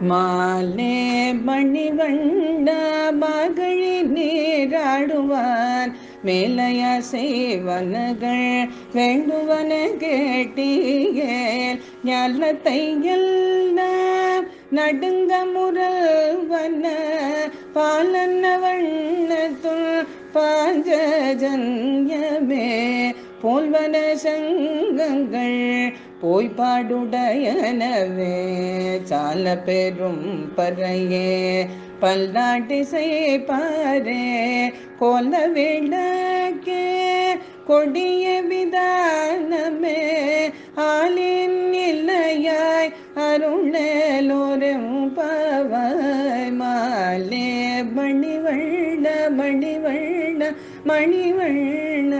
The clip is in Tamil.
மாலே மணிவண்ண மகளி நீராடுவான் மேலைய செய்வனகள் வேண்டுவன கேட்டீயேல் ஞானத்தை எல்லாம் நடுங்க முறவன பாலன வண்ணத்துள் பாஞ்சஜன்யமே போல்வன சங்கங்கள் போய் பாடுடையனவே சால பெரும் பறையே பல்லாட்டிசை பாரே கொல விளக்கே கொடிய விதானமே ஆலின் இல்லையாய் அருளலோரும் பவாய் மாலே மணிவண்ண மணிவண்ண மணிவண்ண.